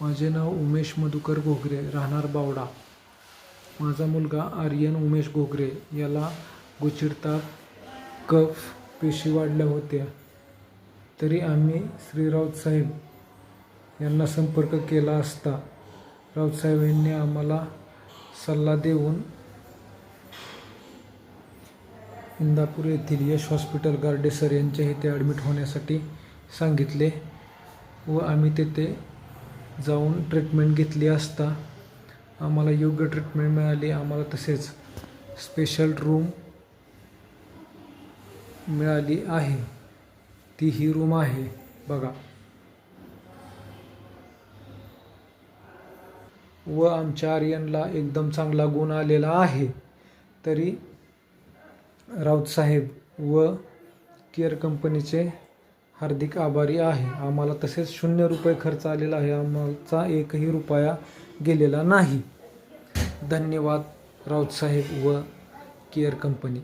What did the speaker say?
माझे नाव उमेश मधुकर घोगरे राहणार बावडा. माझा मुलगा आर्यन उमेश घोगरे याला गुचिडता कफ पेशी वाढल्या होत्या. तरी आम्ही श्री साहेब यांना संपर्क केला असता राऊतसाहेब यांनी आम्हाला सल्ला देऊन इंदापूर येथील यश हॉस्पिटल गार्डेसर यांच्या इथे ॲडमिट होण्यासाठी सांगितले व आम्ही तेथे जाऊन ट्रीटमेंट घेतली असता आम्हाला योग्य ट्रीटमेंट मिळाली. आम्हाला तसेच स्पेशल रूम मिळाली आहे. ती ही रूम आहे. बघा. व आमच्या आर्यनला एकदम चांगला गुण आलेला आहे. तरी राऊत साहेब व केअर कंपनीचे हार्दिक आभारी आहे. आम्हाला तसेच शून्य रुपये खर्च आलेला आहे. आम्हाचा एकही रुपया गेलेला नाही. धन्यवाद राऊत साहेब व केअर कंपनी.